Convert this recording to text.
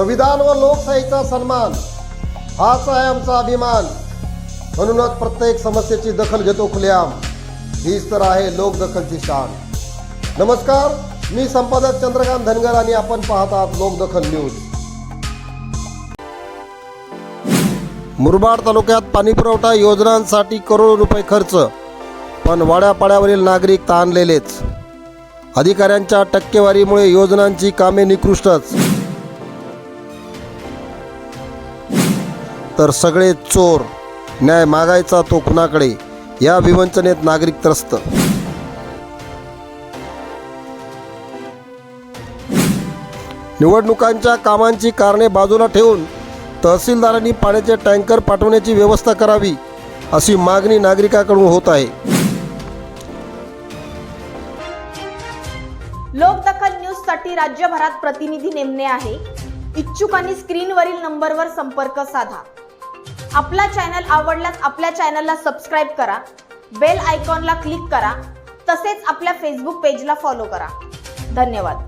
संविधान व लोकशाहीचा सन्मान हाच आहे आमचा अभिमान. म्हणूनच प्रत्येक समस्येची दखल घेतो खुलेआम. हीच तर आहे लोकदखलची शान. नमस्कार मी संपादक चंद्रकांत धनगर आणि आपण पाहत आहात लोकदखल न्यूज. मुरबाड तालुक्यात पाणीपुरवठा योजनांसाठी करोडो रुपये खर्च पण वाड्यापाड्यावरील नागरिक ताणलेलेच. अधिकाऱ्यांच्या टक्केवारीमुळे योजनांची कामे निकृष्टच. तर सगळे चोर न्याय मागायचा तो कुणाकडे? या विवंचनेत नागरिक त्रस्त. निवडणुकांच्या कामांची कारणे बाजूला ठेवून तहसीलदारांनी पाण्याचे टँकर पाठवण्याची व्यवस्था करावी अशी मागणी नागरिकांकडून होत आहे. लोकदखल न्यूजसाठी राज्यभरात प्रतिनिधी नेमणे आहे. इच्छुकांनी स्क्रीनवरील नंबरवर संपर्क साधा. आपला चॅनल आवडल्यास आपल्या चॅनलला सबस्क्राईब करा. बेल आयकॉनला क्लिक करा. तसेच आपल्या फेसबुक पेजला फॉलो करा. धन्यवाद.